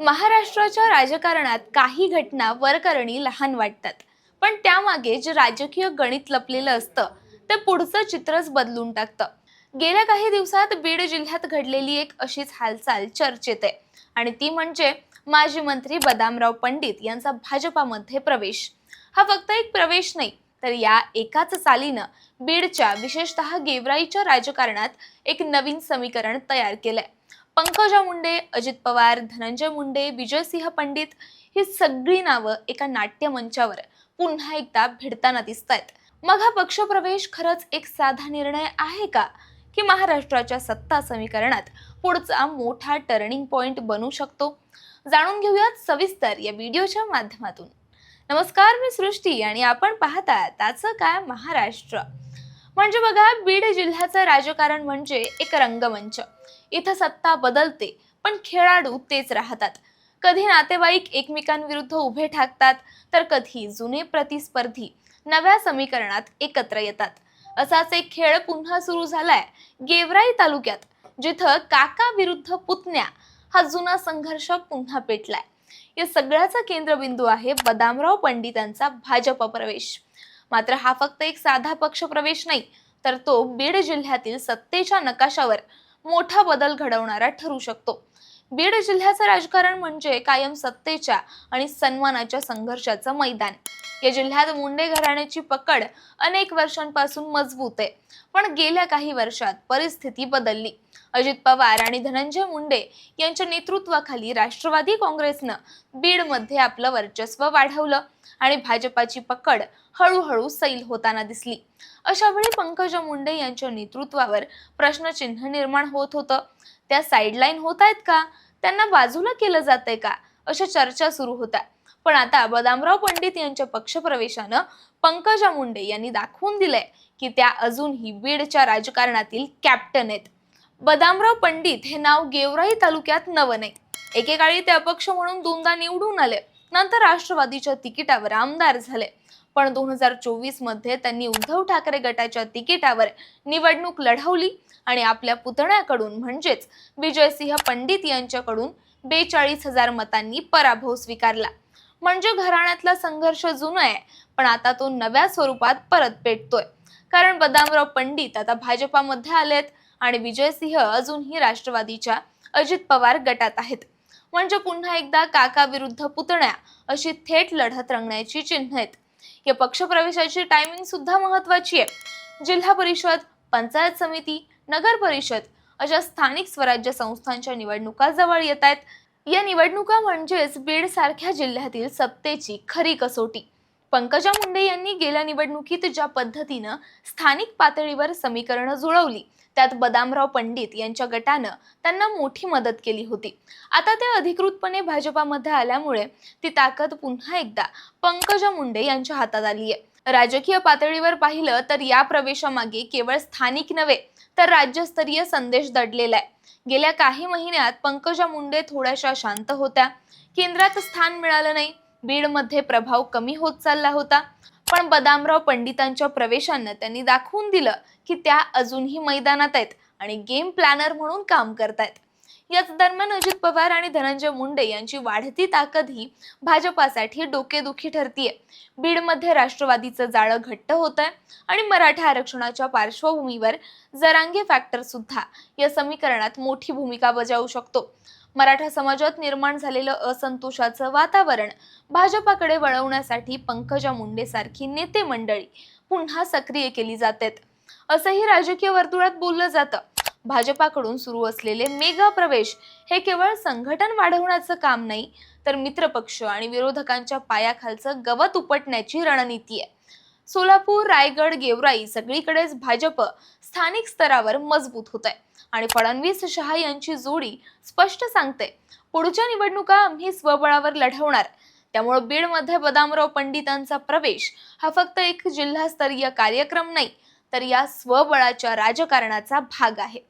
महाराष्ट्राच्या राजकारणात काही घटना वरकरणी लहान वाटतात. पण त्यामागे जे राजकीय गणित लपलेलं असतं ते पुढचं चित्रच बदलून टाकतं. गेल्या काही दिवसात बीड जिल्ह्यात घडलेली एक अशीच हालचाल चर्चेत आहे. आणि ती म्हणजे माजी मंत्री बदामराव पंडित यांचा भाजपामध्ये प्रवेश. हा फक्त एक प्रवेश नाही तर या एकाच चालीनं बीडच्या विशेषतः गेवराईच्या राजकारणात एक नवीन समीकरण तयार केलंय. पंकजा मुंडे अजित पवार धनंजय मुंडे विजयसिंह पंडित ही सगळी नावं एका नाट्यमंचावर पुन्हा एकदा भिडताना दिसत आहेत मग हा पक्षप्रवेश खरंच एक साधा निर्णय आहे का? की महाराष्ट्राच्या सत्ता समीकरणात पुढचा मोठा टर्निंग पॉइंट बनू शकतो? जाणून घेऊयात सविस्तर या व्हिडिओच्या माध्यमातून. नमस्कार मी सृष्टी आणि आपण पाहता त्याचं काय महाराष्ट्र. म्हणजे बघा बीड जिल्ह्याचं राजकारण म्हणजे एक रंगमंच. इथं सत्ता बदलते पण खेळाडू तेच राहतात. कधी नातेवाईक एकमेकांविरुद्ध उभे ठाकतात तर कधी जुने प्रतिस्पर्धी नव्या समीकरणात एकत्र येतात. असाच एक खेळ पुन्हा सुरू झालाय गेवराई तालुक्यात जिथं काका विरुद्ध पुतण्या हा जुना संघर्ष पुन्हा पेटलाय. या सगळ्याचा केंद्रबिंदू आहे बदामराव पंडितांचा भाजप प्रवेश. मात्र हा फक्त एक साधा पक्ष प्रवेश नाही तर तो बीड जिल्ह्यातील सत्तेच्या नकाशावर मोठा बदल घडवणारा ठरू शकतो. बीड जिल्ह्याचं राजकारण म्हणजे कायम सत्तेच्या आणि सन्मानाच्या संघर्षाचं मैदान. या जिल्ह्यात मुंडे घराण्याची पकड अनेक वर्षांपासून मजबूत आहे. पण गेल्या काही वर्षात परिस्थिती बदलली. अजित पवार आणि धनंजय मुंडे यांच्या नेतृत्वाखाली राष्ट्रवादी काँग्रेसनं बीडमध्ये आपलं वर्चस्व वाढवलं आणि भाजपाची पकड हळूहळू सैल होताना दिसली. अशा वेळी पंकजा मुंडे यांच्या नेतृत्वावर प्रश्नचिन्ह निर्माण होत होतं. त्या साईडलाईन होत आहेत का? त्यांना बाजूला केलं जातंय का? अशा चर्चा सुरू होत्या. पण आता बदामराव पंडित यांच्या पक्षप्रवेशानं पंकजा मुंडे यांनी दाखवून दिलंय की त्या अजूनही बीडच्या राजकारणातील कॅप्टन आहेत. बदामराव पंडित हे नाव गेवराई तालुक्यात नवं नाही. एकेकाळी ते अपक्ष म्हणून दोनदा निवडून आले. नंतर राष्ट्रवादीच्या तिकिटावर आमदार झाले. पण दोन हजार चोवीसमध्ये त्यांनी उद्धव ठाकरे गटाच्या तिकिटावर निवडणूक लढवली आणि आपल्या पुतण्याकडून म्हणजेच विजयसिंह पंडित यांच्याकडून बेचाळीस हजार मतांनी पराभव स्वीकारला. म्हणजे घराण्यातला संघर्ष जुना आहे पण आता तो नव्या स्वरूपात परत पेटतोय. कारण बदामराव पंडित आता भाजपामध्ये आलेत. आणि विजयसिंह अजूनही राष्ट्रवादीच्या अजित पवार गटात आहेत. म्हणजे पुन्हा एकदा काका विरुद्ध पुतण्या अशी थेट लढत रंगण्याची चिन्ह आहेत. या पक्षप्रवेशाची टायमिंग सुद्धा महत्वाची आहे. जिल्हा परिषद पंचायत समिती नगर परिषद अशा स्थानिक स्वराज्य संस्थांच्या निवडणुका जवळ येत आहेत. या निवडणुका म्हणजेच बीड सारख्या जिल्ह्यातील सत्तेची खरी कसोटी. पंकजा मुंडे यांनी गेल्या निवडणुकीत ज्या पद्धतीनं स्थानिक पातळीवर समीकरणं जुळवली त्यात बदामराव पंडित यांच्या गटानं त्यांना मोठी मदत केली होती. आता ते अधिकृतपणे भाजपामध्ये आल्यामुळे ती ताकद पुन्हा एकदा पंकजा मुंडे यांच्या हातात आली आहे राजकीय पातळीवर पाहिलं तर या प्रवेशामागे केवळ स्थानिक नव्हे तर राज्यस्तरीय संदेश दडलेला आहे गेल्या काही महिन्यात पंकजा मुंडे थोड्याशा शांत होत्या. केंद्रात स्थान मिळालं नाही. बीडमध्ये प्रभाव कमी होत चालला होता. पण बदामराव पंडितांच्या प्रवेशानं त्यांनी दाखवून दिलं की त्या अजूनही मैदानात आहेत आणि गेम प्लॅनर म्हणून काम करतायत. याच दरम्यान अजित पवार आणि धनंजय मुंडे यांची वाढती ताकद ही भाजपासाठी डोकेदुखी ठरतीये. बीडमध्ये राष्ट्रवादीचं जाळं घट्ट होत आहे आणि मराठा आरक्षणाच्या पार्श्वभूमीवर जरांगे फॅक्टर सुद्धा या समीकरणात मोठी भूमिका बजावू शकतो. मराठा समाजात निर्माण झालेलं असंतोषाचं वातावरण भाजपाकडे वळवण्यासाठी पंकजा मुंडे सारखी नेते मंडळी पुन्हा सक्रिय केली जातात. असंही राजकीय वर्तुळात बोललं जातं. भाजपाकडून सुरू असलेले मेगा प्रवेश हे केवळ संघटन वाढवण्याचं काम नाही तर मित्रपक्ष आणि विरोधकांच्या पायाखालचं गवत उपटण्याची रणनीती आहे. सोलापूर रायगड गेवराई सगळीकडेच भाजप स्थानिक स्तरावर मजबूत होत आहे आणि फडणवीस शहा यांची जोडी स्पष्ट सांगते. पुढच्या निवडणुका आम्ही स्वबळावर लढवणार. त्यामुळे बीडमध्ये बदामराव पंडितांचा प्रवेश हा फक्त एक जिल्हास्तरीय कार्यक्रम नाही तर या स्वबळाच्या राजकारणाचा भाग आहे.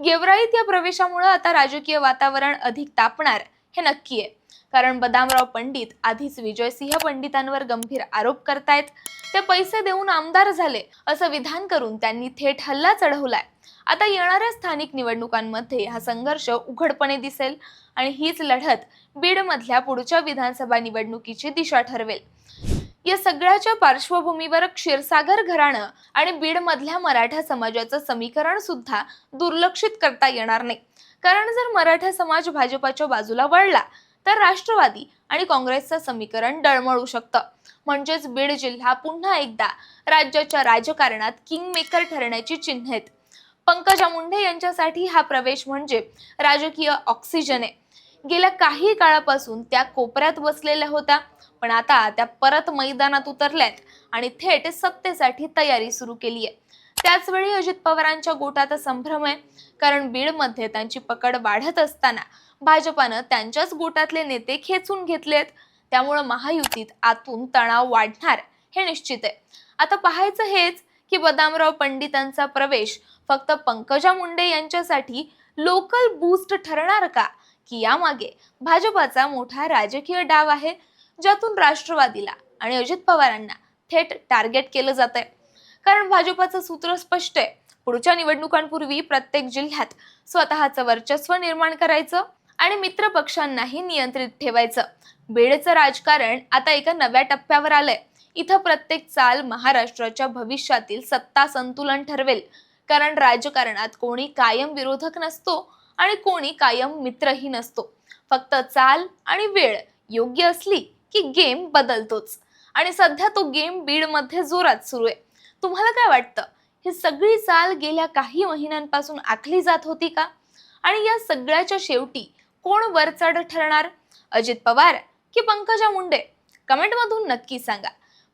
गेवराईत या प्रवेशामुळे आता राजकीय वातावरण अधिक तापणार हे नक्की आहे. कारण बदामराव पंडित आधीच विजयसिंह पंडितांवर गंभीर आरोप करतायत. ते पैसे देऊन आमदार झाले असं विधान करून त्यांनी थेट हल्ला चढवलाय. आता येणाऱ्या स्थानिक निवडणुकांमध्ये हा संघर्ष उघडपणे दिसेल आणि हीच लढत बीडमधल्या पुढच्या विधानसभा निवडणुकीची दिशा ठरवेल. या सगळ्याच्या पार्श्वभूमीवर क्षीरसागर घराणं आणि बीडमधल्या मराठा समाजाचं समीकरण सुद्धा दुर्लक्षित करता येणार नाही. कारण जर मराठा समाज भाजपाच्या बाजूला वळला तर राष्ट्रवादी आणि काँग्रेसचं समीकरण डळमळू शकतं. म्हणजेच बीड जिल्हा पुन्हा एकदा राज्याच्या राजकारणात किंगमेकर ठरण्याची चिन्ह आहेत पंकजा मुंडे यांच्यासाठी हा प्रवेश म्हणजे राजकीय ऑक्सिजन आहे. गेल्या काही काळापासून त्या कोपऱ्यात बसलेल्या होत्या पण आता त्या परत मैदानात उतरल्यात आणि थेट सत्तेसाठी तयारी सुरू केली आहे. त्याचवेळी अजित पवारांच्या गोटात संभ्रम आहे कारण बीडमध्ये त्यांची पकड वाढत असताना भाजपानं त्यांच्याच गोटातले नेते खेचून घेतलेत. त्यामुळं महायुतीत आतून तणाव वाढणार हे निश्चित आहे. आता पाहायचं हेच की बदामराव पंडितांचा प्रवेश फक्त पंकजा मुंडे यांच्यासाठी लोकल बूस्ट ठरणार का? की यामागे भाजपाचा मोठा राजकीय डाव आहे ज्यातून राष्ट्रवादीला आणि अजित पवारांना थेट टार्गेट केलं जात आहे कारण भाजपाचं सूत्र स्पष्ट आहे पुढच्या निवडणुकांपूर्वी प्रत्येक जिल्ह्यात स्वतःचं वर्चस्व निर्माण करायचं आणि मित्र पक्षांनाही नियंत्रित ठेवायचं. बीडचं राजकारण आता एका नव्या टप्प्यावर आलंय. इथं प्रत्येक चाल महाराष्ट्राच्या भविष्यातील सत्ता संतुलन ठरवेल. कारण राजकारणात कोणी कायम विरोधक नसतो आणि कोणी कायम मित्रही नसतो. फक्त चाल आणि वेळ योग्य असली की गेम बदलतोच. आणि सध्या तो गेम बीडमध्ये जोरात सुरू आहे. तुम्हाला काय वाटतं? ही सगळी चाल गेल्या काही महिन्यांपासून आखली जात होती का? आणि या सगळ्याच्या शेवटी कोण वरचढ ठरणार? अजित पवार की पंकजा मुंडे? कमेंटमधून नक्की सांगा.